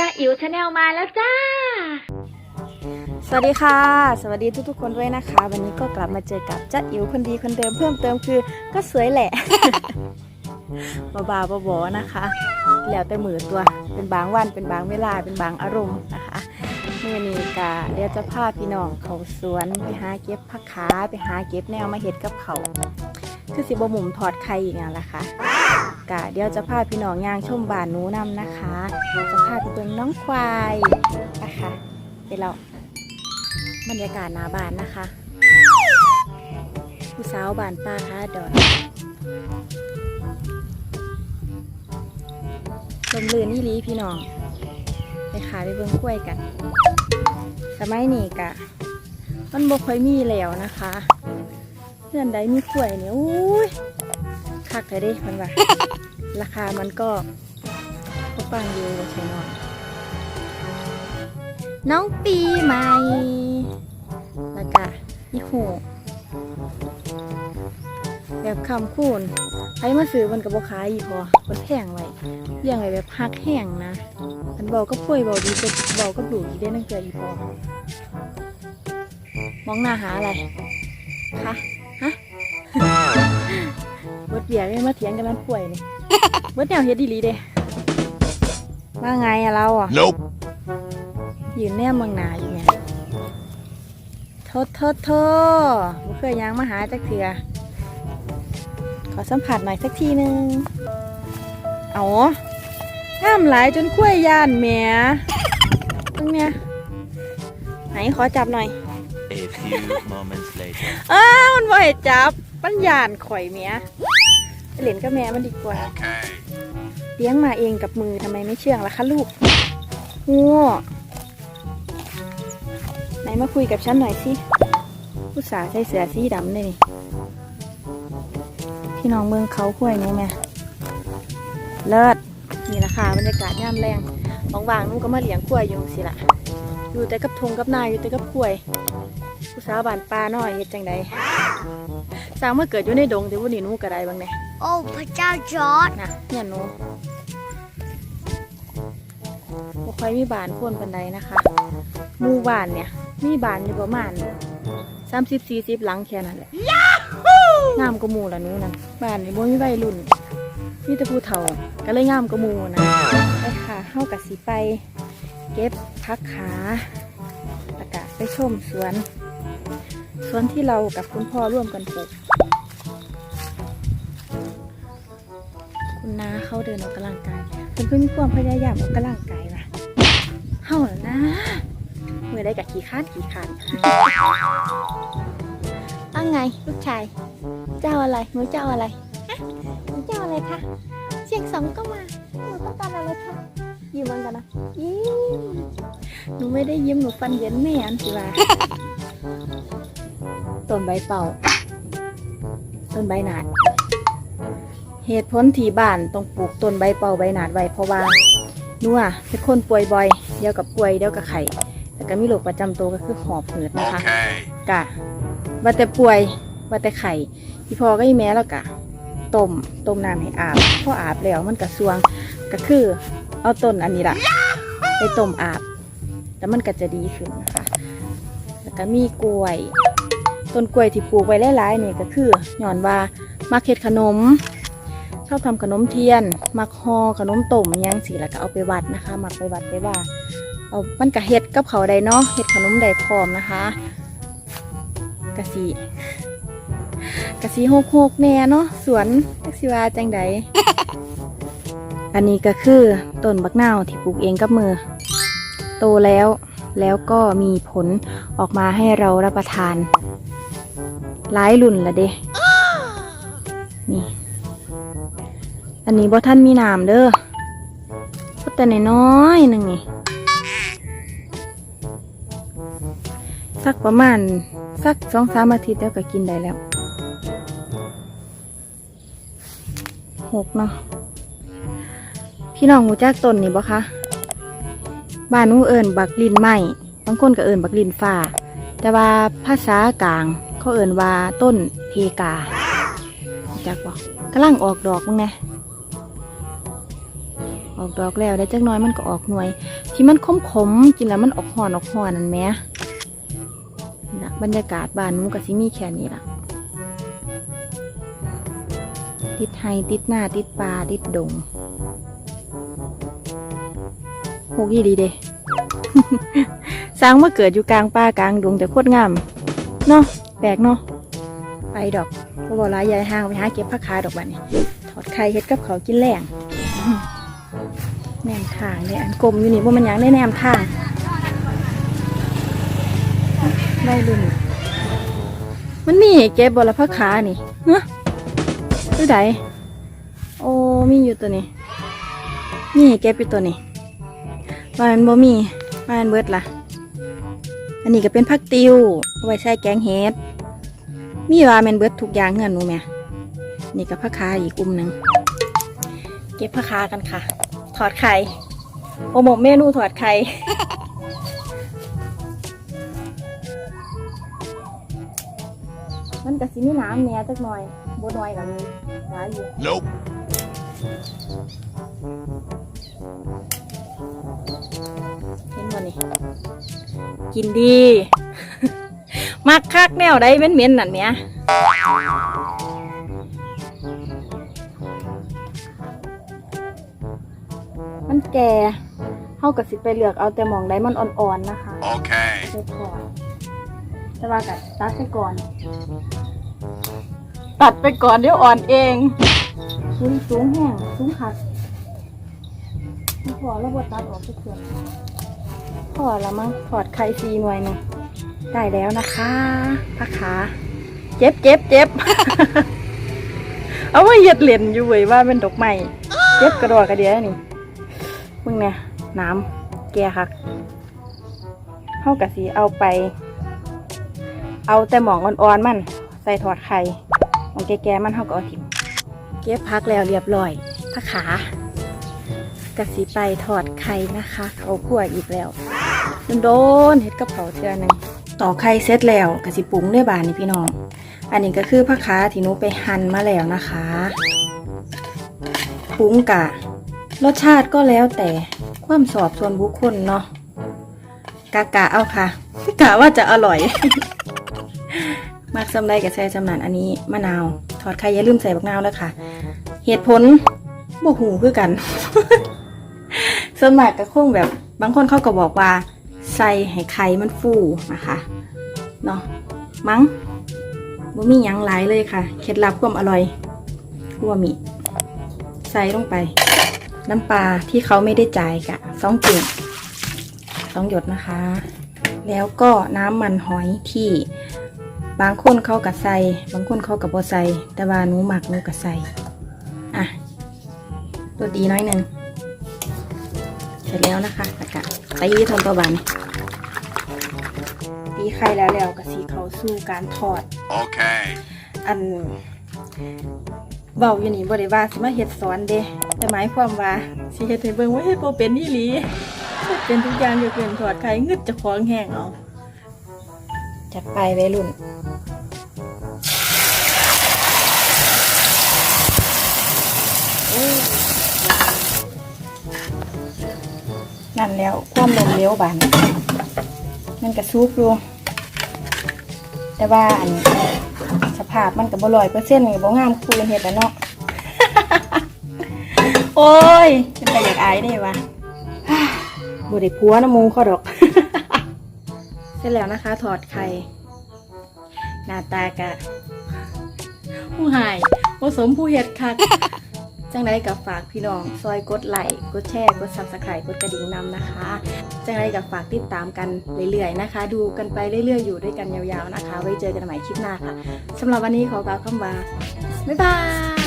จ้าอิ๋วชาแนลมาแล้วจ้า สวัสดีค่ะ สวัสดีทุกๆคนด้วยนะคะ วันนี้ก็กลับมาเจอกับจ้าอิ๋วคนดีคนเดิมเพิ่มเติมคือก็สวยแหละ บาๆบอๆนะคะ แล้วแต่มือตัวเป็นบางวันเป็นบางเวลาเป็นบางอารมณ์นะคะเมื่อนี้กะเดี๋ยวจะพาพี่น้องเขาสวนไปหาเก็บผักขาไปหาเก็บแนวมาเห็ดกับเขาคือสิบหมุมถอดไข่อีกอย่างละค่ะ กะเดี๋ยวจะพาพี่น้องย่างชมบ้านหนูนำนะคะ จะพาไปเบิ่งน้องควายนะคะไปเราบรรยากาศหนาบานนะคะ ผู้สาวบานป้าค่ะดอนลมลื่นนี่ลีพี่น้องไปขาไปเบิ้งกล้วยกันสมัยนี้กะ มันบ่ค่อยมีแล้วนะคะเพื่อนใดมีกล้วยเนี่ยอุ้ยคักเลยด้มันว่า ราคามันก็ก็ปังอยู่ใช่หน่อยน้องปีใหม่แล้วก็อีหูแบบคำคูณใครมาซื้อมันกับบ่ขายอีพอมันแพงไว้เลี้ยงไว้แบบพักแห้งนะมันเบาก็ป่วยเบาดีแต่เบาก็ดูดีได้นั่งเกลืออีพอมองหน้าหาอะไรคะฮะเบิดเบียร์ไม่มาเถียงกันมันป่วยนี่ เบิดแนวเฮ็ดดีหลีเด้ว่าไงอะเราอะ Nope. ยืนแนมเมืองหนาอยู่เนี่ยโทษโทษโทษบ่เคยยังมาหาจักเถือขอสัมผัสหน่อยสักทีหนึงเอาห้ามหลายจนกล้วยย่านแหมตรงเนี้ยไหนขอจับหน่อย A few moments later. อ้าวมันบ่ให้จับปัญญานข่อยเมียไป เล่นกับแม่มันดีกว่า Okay. เลี้ยงมาเองกับมือทำไมไม่เชื่องล่ะคะลูกงัวไหนมาคุยกับฉันหน่อยสิผู้สาวใส่เสื้อสีดำเลยนี่พี่น้องเมืองเขาคุยนี่แม่เลิศนี่ราคาบรรยากาศย่ามแรงว่างๆหนุ่ก็มาเลี้ยงกล้วยอยู่สิละอยู่แต่กับทงกับนาอยู่แต่กับกล้วยผู้สาวบ้านป่าน้อยเฮ็ดจังใดสร้างมาเกิดอยู่ในดงแต่วันนี้หนูก็ได้บ้างเนี่ย โอ้พระเจ้าจอร์ดนะเนี่ยหนูบ่ค่อยมีบ้านพ่นปันใดนะคะหมู่บ้านเนี่ย มีบ้านอยู่ประมาณสามสิบสี่สิบหลังแค่นั้นแหละงามกว่าหมู่ละหนูนั่นบ้านนี่บ่มีวัยรุ่นมีแต่ผู้เฒ่าก็เลยงามกว่าหมู่นะไปค่ะเฮากับสีไป เก็บพักขาแล้วก็ไปชมสวน สวนที่เรากับคุณพ่อร่วมกันปลูก เขาเดินออกกำลังกายเป็นเพื่อนมีความพยายามออกกำลังกายว่ะเฮาน่ะนะเมื่อได้กับขี่คร้านขี่คร้านว่าไงลูกชาย เจ้าอะไรหนูเจ้าอะไรฮะหนูเจ้าอะไรคะเสียงสองก็มาหนูต้องการอะไรคะยิ้มมือนกันนะยิ้มหนูไม่ได้ยิ้มหนูฟันเย็นแม่อันสิว่าต้นใบเป่าต้นใบหนาด เหตุผลที่บ้านต้องปลูกต้นใบเป่าใบหนาดไว้เพราะว่าหนัวเป็นคนป่วยบ่อย เดียวกับป่วยเดียวกับไข่แต่ก็มีโรคประจำตัวก็คือหอบหืดนะคะ Okay. กะว่าแต่ป่วยว่าแต่ไข่พี่พอก็อีแม่แล้วกะต้มต้มน้ำให้อาบพออาบแล้วมันกระซวงก็คือเอาต้นอันนี้ละไปต้มอาบ แล้วมันก็จะดีขึ้นนะคะแล้วก็มีกล้วย ต้นกล้วยที่ปลูกไว้หลายๆนี่ก็คือหย่อนว่ามักเฮ็ดขนม ชอบทำขนมเทียน มักห่อขนมต้มยังสิแล้วก็เอาไปวัดนะคะ มักไปวัดไปว่า เอามันกะเฮ็ดกับเขาวได้เนาะเฮ็ดขนมได้พร้อมนะคะกะสีกะสีโฮกโฮกแน่เนาะสวนจักสิวาจังใดอันนี้ก็คือต้นบักนาวที่ปลูกเองกับมือ โตแล้วแล้วก็มีผลออกมาให้เรารับประทานหลายรุ่นละเด้นี่ อันนี้บ่ท่านมีน้ำเด้อก็แต่น้อยหนึ่งนี่สักประมาณสักสองสามอาทิตย์แล้วก็กินได้แล้วหกเนาะพี่น้องหูจักต้นนี่บ่คะบ้านหนูเอิญบักลินไหมบางคนก็เอิญบักลินฟ้าแต่ว่าภาษากลาง เขาเอิญว่าต้นเพกาจักบ่กำลังออกดอกมั้งไง อกดอกแล้วได้จักหน้อยมันก็ออกหน่วย ที่มันขมๆกินแล้วมันออกห่อนออกห่อนนั่นแหมนี่ล่ะบรรยากาศบ้านหนูกับซิมีแค่นี้ล่ะ ติดไฮติดหน้าติดปลาติดดงโหกี่ดีเด้สร้างมาเกิดอยู่กลางป่ากลางดงแต่โคตรงามเนาะแปลกเนาะไปดอกก็บอกลายยายห่างไปหาเก็บผักคาดอกบัดนี้ถอดไข่เฮ็ดกับเขากินแรง แนมทางเนี่ยอันกลมอยู่นี่ว่ามันยังได้แนมทางได้ลุนมันมีให้เก็บบอละผักขานี่เฮ้หรือใดโอ้มีอยู่ตัวนี้มีให้เก็บอยู่ตัวนี้วามันบ่มีวามันเบิดล่ะ อันนี้ก็เป็นผักติวเอาไว้ใส่แกงเห็ดมีว่าแมนเบิดทุกอย่างเงินหนูแม่นี่ก็ผักคาอีกกลุ่มหนึ่งเก็บผักคากันค่ะ ถอดไข่โอโมเมนูถอดไข่มันก็สิมีน้ำแหน่จักหน่อยบัวน้อยกับมีหลายอยู่ Nope. เห็นบ่นี่กินดี มักคักแนวใดเหม็นๆนั่นเนี้ย มันแก่เฮาก็สิไปเลือกเอาแต่หมองใดมันอ่อนๆนะคะ Okay. ไปก่อนแต่ว่ากัตัดไปก่อน ตัดไปก่อนเดี๋ยวอ่อนเองสูงสูงแห้งสูงขัดไม่พอแล้วบดตัดออกทุกส่วนพอแล้วมั้งถอดไข่ซีหน่วยหนึงได้แล้วนะคะพักขาเจ็บเจ็บเจ็บเอาไว้เหยียดเหรียญอยู่เว้ยว่าเป็นดอกไม้เจ็บกระดอกกระเดียนี่ มึงเนี่ยน้ำแกคักเท่ากับสีเอาไป เอาแต่หมองอ่อนๆมัน ใส่ถอดไข่หมองแก่ๆมันเท่ากับเอธิมเก็บพักแล้วเรียบร้อยพักขากะสีไปถอดไข่นะคะเขาขั่วอีกแล้วโดนเฮ็ดกับเขาเทื่อนึงต่อไข่เสร็จแล้วกะสิปรุงด้วยบานนี่พี่น้อง อันนี้ก็คือผักขาที่หนูไปหั่นมาแล้วนะคะปรุงกะ รสชาติก็แล้วแต่ความสอบส่วนบุคคลเนาะกะกะเอาค่ะกะว่าจะอร่อยมากสำไรกับใส่สำนันอันนี้มะนาวถอดไข่อย่าลืมใส่บักนาวแล้วค่ะ เหตุผลบ่หูคือกันส่วนมากก็คงแบบ บางคนเขาก็บอกว่า ใส่ให้ไข่มันฟูนะคะเนาะมั้งบ่มียังหลายเลยค่ะ เคล็ดลับความอร่อยคั่วมีใส่ลงไป น้ำปลาที่เขาไม่ได้จ่ายกะสองกิ่งต้องหยดนะคะ แล้วก็น้ำมันหอยที่บางคนเขากับใส่บางคนเขากับบ่ใส่แต่ว่าหนูหมักหนูกับใส่อะตัวดีน้อยหนึ่งเสร็จแล้วนะคะตะกะตีทนตัวบานตีไข่แล้วแล้วกับสีเขาสู้การทอด Okay. อัน เบาอยู่นี่บริวาสมาเฮ็ดสอนเด้แต่หมายความว่าสิเฮ็ดให้เบิ่งว่าเฮ็ดบ่เป็นอีหลีเฮ็ดเป็นทุกอย่างยกเว้นถอดไข่งึดจะของแห้งเอาจัดไปวัยรุ่นนั่นแล้วความลมเลี้ยวบานมันกระซุกอยู่แต่ว่าอัน ภาพมันกับบลอยเปอร์เซ็นต์นี่บ่งามคูนเห็ดแล้วเนาะ โอ้ยเป็นแต่อยากอายได้วะบ่ได้พัวน้ำมูเขาดอก เสร็จแล้วนะคะ ถอดไข่หน้าตากะผู้หายผสมผู้เห็ดคักจังไรกับฝากพี่น้อง ซอยกดไลค์กดแชร์ กดซับสไครต์กดกระดิ่งนำนะคะ จังไรกับฝากติดตามกันเรื่อยๆนะคะ ดูกันไปเรื่อยๆ อยู่ด้วยกันยาวๆนะคะ ไว้เจอกันใหม่คลิปหน้าค่ะสำหรับวันนี้ขอกล่าวคำว่าบ๊ายบาย